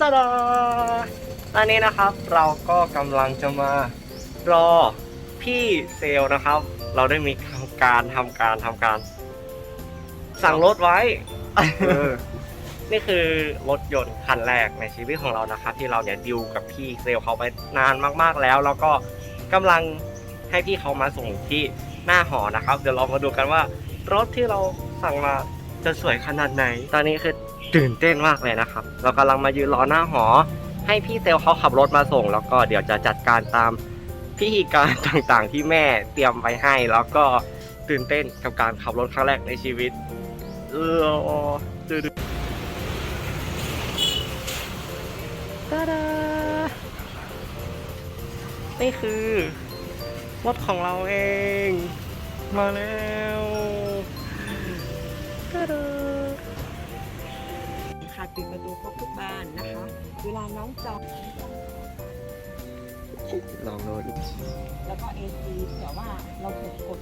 ตาดาตอนนี้นะครับเราก็กำลังจะมารอพี่เซลล์นะครับ เราได้มีทำการทำการทำการ สั่งรถไว้เออนี่คือรถยนต์คันแรกในชีวิตของเรานะครับ ที่เราเนี่ยดิวกับพี่เซลล์เขาไปนานมากๆแล้ว แล้วก็กำลังให้พี่เขามาส่งที่หน้าหอนะครับ เดี๋ยวเรามาดูกันว่ารถที่เราสั่งมา จะสวยขนาดไหน ตอนนี้คือตื่นเต้นมากเลยนะครับ เรากำลังมายืนรอหน้าหอ ให้พี่เซลล์เขาขับรถมาส่ง แล้วก็เดี๋ยวจะจัดการตามพิธีการต่างๆที่แม่เตรียมไว้ให้ แล้วก็ตื่นเต้นกับการขับรถครั้งแรกในชีวิต เออดูดูตาดานี่คือรถของเราเอง มาแล้ว ปิดประตูครบทุกบานนะคะ เวลาน้องจองลองรถแล้วก็ AC เผื่อว่าเราถูกกด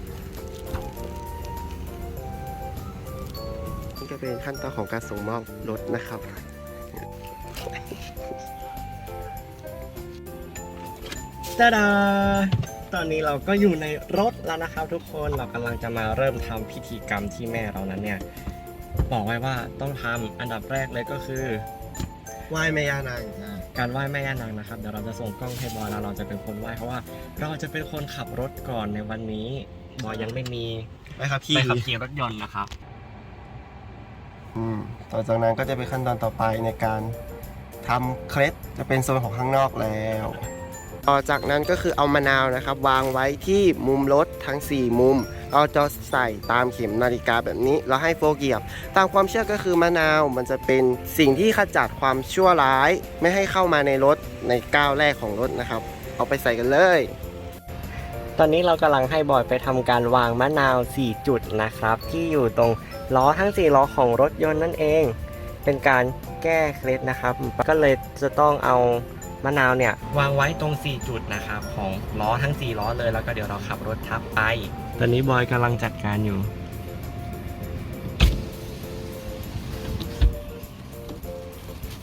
นี่ก็เป็นขั้นตอนของการส่งมอบรถนะครับตาดาตอนนี้เราก็อยู่ในรถแล้วนะครับทุกคนเรากำลังจะมาเริ่มทำพิธีกรรมที่แม่เรานั้นเนี่ย บอกไว้ว่าต้องทำอันดับแรกเลยก็คือ ไหว้แม่ย่านางนะการไหว้แม่ย่านางนะครับเดี๋ยวเราจะส่งกล้องให้บอยแล้วเราจะเป็นคนไหว้เพราะว่า เราจะเป็นคนขับรถก่อนในวันนี้บอยยังไม่มีไปครับพี่ใบขับขี่รถยนต์นะครับ อืมต่อจากนั้นก็จะเป็นขั้นตอนต่อไปในการทำเคล็ดจะเป็นโซนของข้างนอกแล้ว ต่อจากนั้นก็คือเอามะนาวนะครับ วางไว้ที่มุมรถทั้ง 4 มุม เราจะใส่ตามเข็มนาฬิกาแบบนี้เราให้โฟกเหยียบ ตามความเชื่อก็คือมะนาวมันจะเป็นสิ่งที่ขจัดความชั่วร้าย ไม่ให้เข้ามาในรถในก้าวแรกของรถนะครับ เอาไปใส่กันเลย ตอนนี้เรากำลังให้บอยไปทำการวางมะนาว 4 จุดนะครับ ที่อยู่ตรงล้อทั้ง 4 ล้อของรถยนต์นั่นเอง เป็นการแก้เคล็ดนะครับ ก็เลยจะต้องเอา มะนาวเนี่ยวางไว้ตรง 4 จุดนะครับของล้อทั้ง 4 ล้อเลยแล้วก็เดี๋ยวเราขับรถทับไป ตอนนี้บอยกำลังจัดการอยู่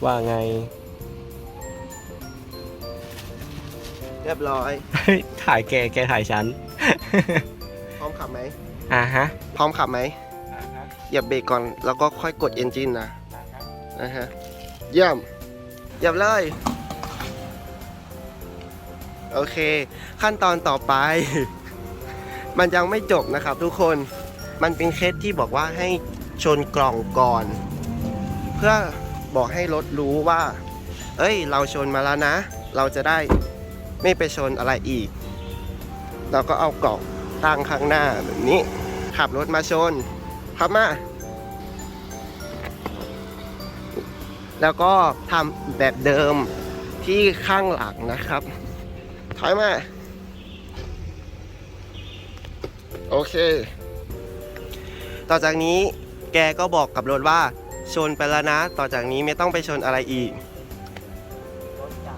ว่าไง เรียบร้อย ถ่ายแกแกถ่ายฉัน พร้อมขับไหม อ่าฮะพร้อมขับไหมเหยียบเบรกก่อนแล้วก็ค่อยกดเอนจินนะนะฮะเยี่ยมเยี่ยมเลย โอเค ขั้นตอนต่อไป มันยังไม่จบนะครับทุกคนมันเป็นเคสที่บอกว่าให้ชนกล่องก่อน เพื่อบอกให้รถรู้ว่า เอ้ย เราชนมาแล้วนะ เราจะได้ไม่ไปชนอะไรอีก เราก็เอากล่องตั้งข้างหน้าแบบนี้ ขับรถมาชนขับมา แล้วก็ทำแบบเดิมที่ข้างหลังนะครับ ถอยมา โอเค ต่อจากนี้แกก็บอกกับรถว่า ชนไปแล้วนะ ต่อจากนี้ไม่ต้องไปชนอะไรอีก รถจ๋า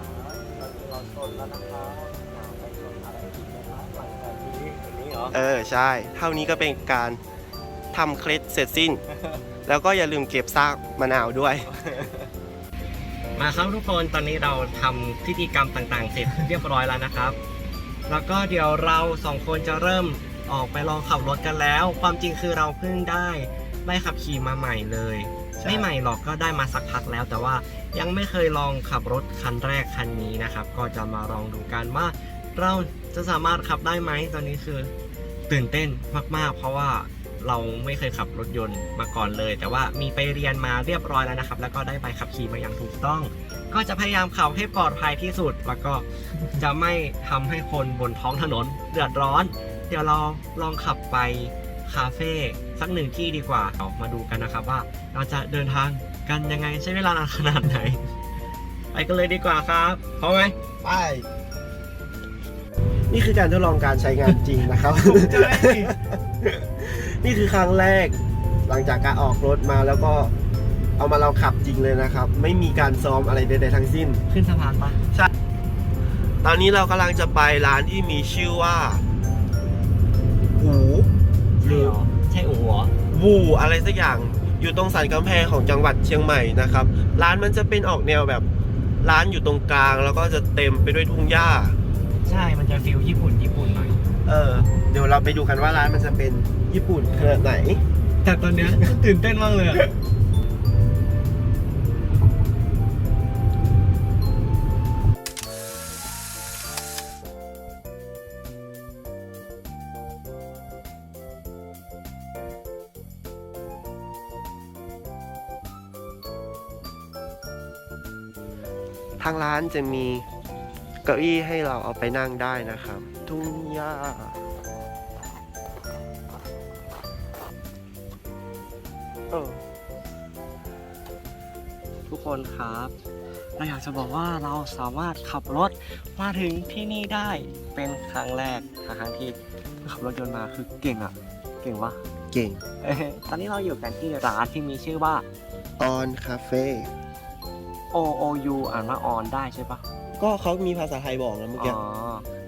เราเราชนแล้วนะครับอย่าไปชนอะไรอีกนะครับหลังจากนี้อย่างนี้เหรอ เออ ใช่ เท่านี้ก็เป็นการทำเคล็ดเสร็จสิ้น แล้วก็อย่าลืมเก็บซากมะนาวด้วย มาครับทุกคนตอนนี้เราทำพิธีกรรมต่างๆ เสร็จเรียบร้อยแล้วนะครับ แล้วก็เดี๋ยวเราสองคนจะเริ่มออกไปลองขับรถกันแล้ว ความจริงคือเราเพิ่งได้ใบขับขี่มาใหม่เลยใช่ไม่ใหม่หรอกก็ได้มาสักพักแล้ว แต่ว่ายังไม่เคยลองขับรถคันแรกคันนี้นะครับ ก็จะมาลองดูกันว่าเราจะสามารถขับได้ไหมตอนนี้คือตื่นเต้นมากๆ เพราะว่า เราไม่เคยขับรถยนต์มาก่อนเลย แต่ว่ามีไปเรียนมาเรียบร้อยแล้วนะครับ แล้วก็ได้ใบขับขี่มาอย่างถูกต้อง ก็จะพยายามขับให้ปลอดภัยที่สุด แล้วก็จะไม่ทำให้คนบนท้องถนนเดือดร้อน เดี๋ยวเราลองขับไปคาเฟ่สักหนึ่งที่ดีกว่าเอามาดูกันนะครับว่าเราจะเดินทางกันยังไงใช้เวลานานขนาดไหน ไปกันเลยดีกว่าครับพร้อมไหมไป นี่คือการทดลองการใช้งานจริงนะครับ นี่คือครั้งแรก หลังจากการออกรถมาแล้วก็เอามาเราขับจริงเลยนะครับ ไม่มีการซ้อมอะไรใดๆทั้งสิ้น ขึ้นสะพานปะตอนนี้เรากำลังจะไปร้านที่มีชื่อว่าหูหใช่รือเหรอใช่อู๋เหรอวูอะไรสักอย่างอยู่ตรงสันกำแพงของจังหวัดเชียงใหม่นะครับ ร้านมันจะเป็นออกแนวแบบร้านอยู่ตรงกลาง แล้วก็จะเต็มไปด้วยทุ่งหญ้า ใช่มันจะฟิลญี่ปุ่นญี่ปุ่นหน่อย เออ เดี๋ยวเราไปดูกันว่าร้านมันจะเป็นญี่ปุ่นขนาดไหน แต่ตอนเนี้ยตื่นเต้นมากเลยอะทางร้านจะมีเก้าอี้ให้เราเอาไปนั่งได้นะครับทุ่งหญ้าเออทุกคนครับเราอยากจะบอกว่าเราสามารถขับรถมาถึงที่นี่ได้เป็นครั้งแรกครั้งที่ขับรถยนต์มาคือเก่งอะเก่งวะเก่งเอ้ยตอนนี้เราอยู่กันที่ร้านที่มีชื่อว่าออนคาเฟ่ O O U อ่านว่าออนได้ใช่ปะก็เขามีภาษาไทยบอกนะเมื่อกี้ อ๋อ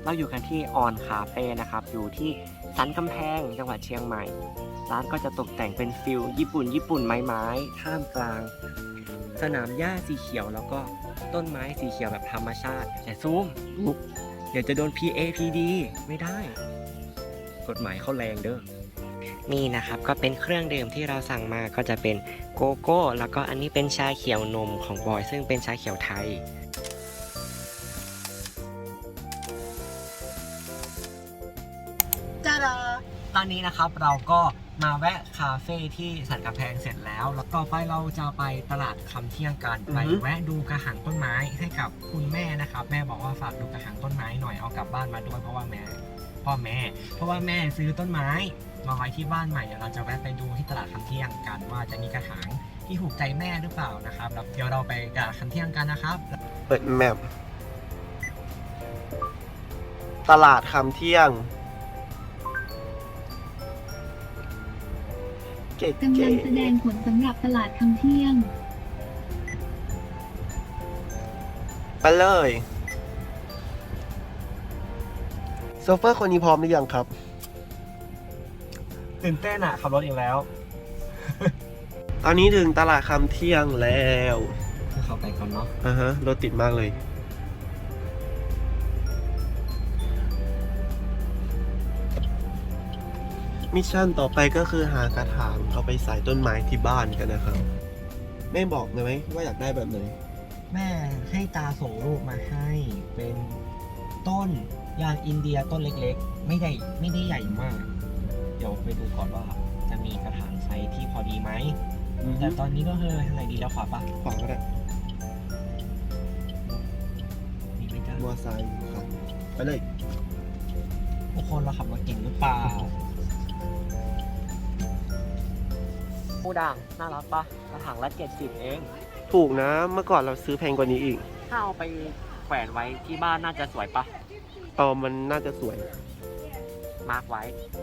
เราอยู่กันที่ออนคาเฟ่นะครับ อยู่ที่สันกำแพงจังหวัดเชียงใหม่ ร้านก็จะตกแต่งเป็นฟิลญี่ปุ่น ญี่ปุ่นไม้ไม้ท่ามกลาง สนามหญ้าสีเขียวแล้วก็ต้นไม้สีเขียวแบบธรรมชาติแต่ซูมเดี๋ยวจะโดน PAPD ไม่ได้ กฎหมายเขาแรงเด้อนี่นะครับก็เป็นเครื่องดื่มที่เราสั่งมาก็จะเป็นโกโก้ แล้วก็อันนี้เป็นชาเขียวนมของบอย ซึ่งเป็นชาเขียวไทย ดาตอนนี้นะครับเราก็มาแวะคาเฟ่ที่สันกำแพงเสร็จแล้ว แล้วต่อไปเราจะไปตลาดคำเที่ยงกันไปแวะดูกระถางต้นไม้ให้กับคุณแม่นะครับ แม่บอกว่าฝากดูกระถางต้นไม้หน่อยเอากลับบ้านมาด้วยเพราะว่าแม่พ่อแม่ เพราะว่าแม่ซื้อต้นไม้มาไว้ที่บ้านใหม่เดี๋ยวเราจะแวะไปดูที่ตลาดคำเที่ยงกันว่าจะมีกระถางที่ถูกใจแม่หรือเปล่านะครับแล้วเดี๋ยวเราไปตลาดคำเที่ยงกันนะครับ เปิดแมปตลาดคำเที่ยง เก๋กำลังแสดงผลสำหรับตลาดคำเที่ยงๆไปเลยโซเฟอร์คนนี้พร้อมหรือยังครับ ตื่นเต้นอะขับรถอีกแล้วตอนนี้ถึงตลาดคำเที่ยงแล้วเข้าไปก่อนเนาะอ่าฮะรถติดมากเลย มิชชั่นต่อไปก็คือหากระถางเอาไปใส่ต้นไม้ที่บ้านกันนะครับ แม่บอกเลยไหมว่าอยากได้แบบไหนแม่ให้ตาส่งรูปมาให้เป็นต้นยางอินเดียต้นเล็กๆ ไม่ได้ไม่ได้ใหญ่มาก เดี๋ยวไปดูก่อนว่าจะมีกระถางไซส์ที่พอดีไหม แต่ตอนนี้ก็คืออะไรดีแล้วขวาปะขวาก็ได้มีไหมจ๊ะมอไซค์ครับไปเลยทุกคนเราขับรถเก่งหรือเปล่า ผู้ด่างน่ารักปะกระถางละเจ็ดสิบเองถูกนะ เมื่อก่อนเราซื้อแพงกว่านี้อีกถ้าเอาไปแขวนไว้ที่บ้านน่าจะสวยปะเออมันน่าจะสวย มาร์กไว้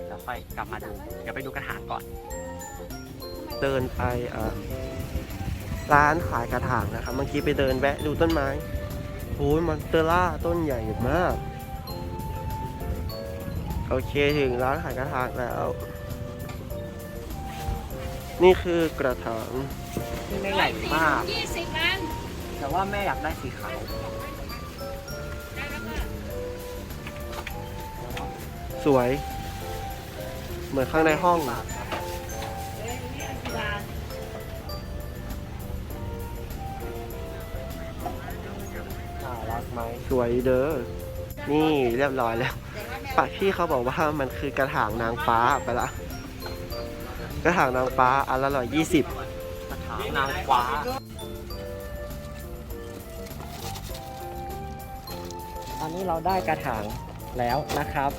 แล้วค่อยกลับมาดู เดี๋ยวไปดูกระถางก่อน เดินไปอ่าร้านขายกระถางนะครับ เมื่อกี้ไปเดินแวะดูต้นไม้โอ้ยมอนสเตอร่าต้นใหญ่มาก โอเคถึงร้านขายกระถางแล้ว นี่คือกระถางที่ไม่ใหญ่มากแต่ว่าแม่อยากได้สีขาวสวย เหมือนข้างในห้อง น่ารักไหมสวยเด้อ นี่เรียบร้อยแล้วปากพี่เขาบอกว่ามันคือกระถางนางฟ้าไปละ กระถางนางฟ้าอันละร้อยยี่สิบกระถางนางฟ้า ตอนนี้เราได้กระถางแล้วนะครับ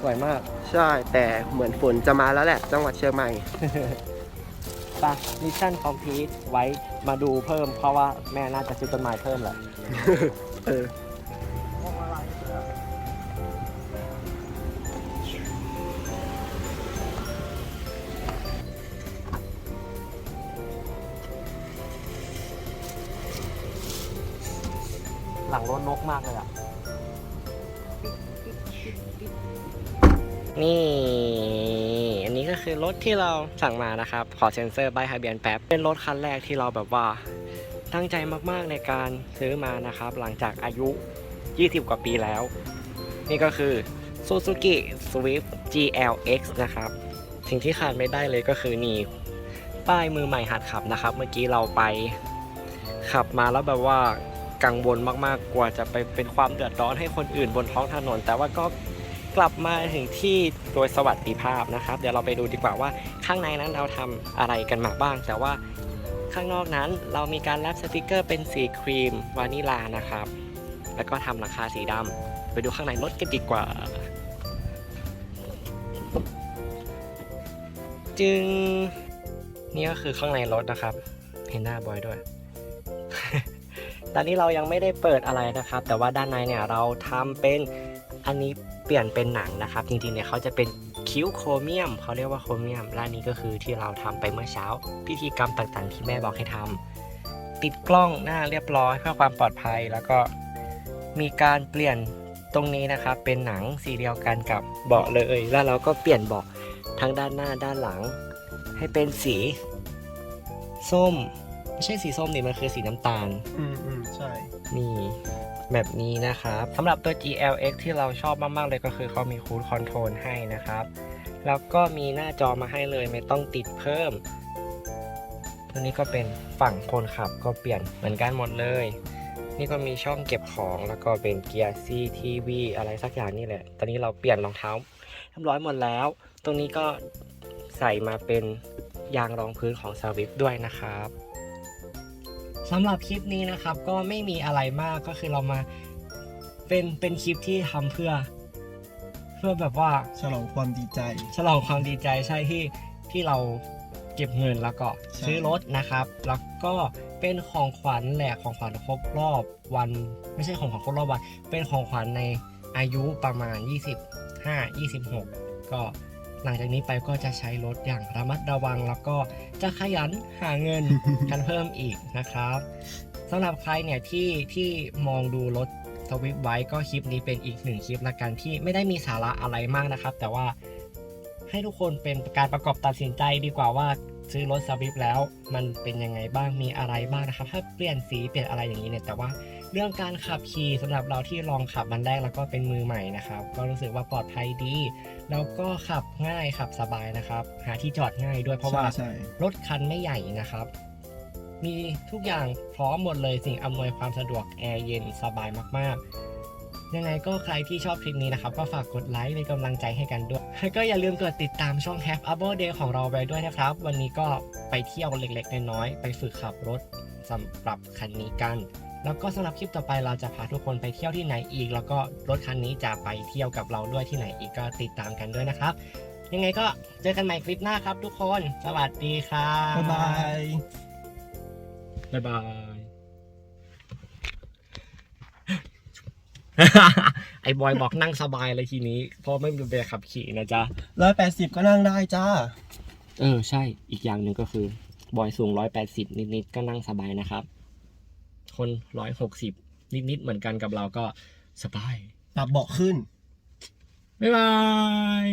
สวยมาก ใช่ แต่เหมือนฝนจะมาแล้วแหละ จังหวัดเชียงใหม่ปะมิชชั่นคอมพลีทไว้มาดูเพิ่ม เพราะว่าแม่น่าจะซื้อต้นไม้เพิ่มแหละ เออ หลังรถนกมากเลยอะ นี่ อันนี้ก็คือรถที่เราสั่งมานะครับ ขอเซ็นเซอร์ใบทะเบียนแป๊บ เป็นรถคันแรกที่เราแบบว่า ตั้งใจมากๆในการซื้อมานะครับ หลังจากอายุ 20 กว่าปีแล้ว นี่ก็คือ Suzuki Swift GLX นะครับ สิ่งที่ขาดไม่ได้เลยก็คือนี่ป้ายมือใหม่หัดขับนะครับ เมื่อกี้เราไปขับมาแล้วแบบว่า กังวลมากๆกว่าจะไปเป็นความเดือดร้อนให้คนอื่นบนท้องถนน แต่ว่าก็กลับมาถึงที่โดยสวัสดิภาพนะครับ เดี๋ยวเราไปดูดีกว่าว่าข้างในนั้นเราทำอะไรกันมาบ้าง แต่ว่าข้างนอกนั้นเรามีการแรปสติกเกอร์เป็นสีครีมวานิลานะครับ แล้วก็ทำราคาสีดำไปดูข้างในรถกันดีกว่า จึง นี่ก็คือข้างในรถนะครับ เห็นหน้าบอยด้วย ตอนนี้เรายังไม่ได้เปิดอะไรนะครับ แต่ว่าด้านในเนี่ยเราทำเป็นอันนี้เปลี่ยนเป็นหนังนะครับ จริงๆเนี่ยเขาจะเป็นคิ้วโครเมียมเขาเรียกว่าโครเมียมและนี้ก็คือที่เราทำไปเมื่อเช้า พิธีกรรมต่างๆ ที่แม่บอกให้ทำติดกล้องหน้าเรียบร้อยเพื่อความปลอดภัย แล้วก็มีการเปลี่ยนตรงนี้นะครับ เป็นหนังสีเดียวกันกับเบาะเลย แล้วเราก็เปลี่ยนเบาะทั้งด้านหน้าด้านหลัง ให้เป็นสี ส้ม ไม่ใช่สีส้มนี่มันคือสีน้ำตาล อืมอืมใช่ นี่แบบนี้นะครับสำหรับตัว GLX ที่เราชอบมาก ๆ เลยก็คือเขามีคูดคอนโทรลให้นะครับ แล้วก็มีหน้าจอมาให้เลยไม่ต้องติดเพิ่ม ตัวนี้ก็เป็นฝั่งคนขับก็เปลี่ยนเหมือนกันหมดเลย นี่ก็มีช่องเก็บของแล้วก็เป็นเกียร์ CTV อะไรสักอย่างนี่แหละ ตอนนี้เราเปลี่ยนรองเท้าเรียบร้อยหมดแล้ว ตรงนี้ก็ใส่มาเป็นยางรองพื้นของ s w i f t ด้วยนะครับ สำหรับคลิปนี้นะครับก็ไม่มีอะไรมากก็คือเรามาเป็นเป็นคลิปที่ทำเพื่อ เพื่อแบบว่าฉลองความดีใจ ฉลองความดีใจใช่ที่ที่เราเก็บเงินแล้วก็ใช่ ซื้อรถนะครับ แล้วก็เป็นของขวัญแหละของขวัญครบรอบวัน ไม่ใช่ของขวัญครบรอบวัน เป็นของขวัญในอายุประมาณ 25 26 ก็ หลังจากนี้ไปก็จะใช้รถอย่างระมัดระวัง แล้วก็จะขยันหาเงินกันเพิ่มอีกนะครับสำหรับใครเนี่ยที่ที่มองดูรถสวิฟไว้ก็คลิปนี้เป็นอีกหนึ่งคลิปละกันที่ไม่ได้มีสาระอะไรมากนะครับ แต่ว่าให้ทุกคนเป็นการประกอบตัดสินใจดีกว่าว่าซื้อรถสวิฟแล้ว มันเป็นยังไงบ้างมีอะไรบ้างนะครับ ถ้าเปลี่ยนสีเปลี่ยนอะไรอย่างนี้เนี่ยแต่ว่า เรื่องการขับขี่สำหรับเราที่ลองขับมันแรกแล้วก็เป็นมือใหม่นะครับ ก็รู้สึกว่าปลอดภัยดี แล้วก็ขับง่ายขับสบายนะครับ หาที่จอดง่ายด้วยเพราะว่าใช่รถคันไม่ใหญ่นะครับ มีทุกอย่างพร้อมหมดเลยสิ่งอำนวยความสะดวกแอร์เย็นสบายมาก ๆยังไงก็ใครที่ชอบคลิปนี้นะครับ ก็ฝากกดไลค์เป็นกำลังใจให้กันด้วย ก็อย่าลืมกดติดตามช่อง Have a b l e Day ของเราไปด้วยนะครับ วันนี้ก็ไปเที่ยวเล็กๆ น้อยๆ ไปฝึกขับรถสำหรับคันนี้กัน แล้วก็สำหรับคลิปต่อไปเราจะพาทุกคนไปเที่ยวที่ไหนอีก แล้วก็รถคันนี้จะไปเที่ยวกับเราด้วยที่ไหนอีกก็ติดตามกันด้วยนะครับ ยังไงก็เจอกันใหม่คลิปหน้าครับ ทุกคนสวัสดีครับบ๊ายบายบ๊ายบายไอ้บอยบอกนั่งสบายเลยทีนี้เพราะไม่มีเบรขับขี่นะจ๊ะร้อยแปดสิบก็นั่งได้จ้าเออใช่อีกอย่างหนึ่งก็คือ บอยสูงร้อยแปดสิบนิดๆก็นั่งสบายนะครับ คนร้อยหกสิบนิดๆเหมือนกันกับเราก็สบาย ปรับเบาะขึ้น บ๊ายบาย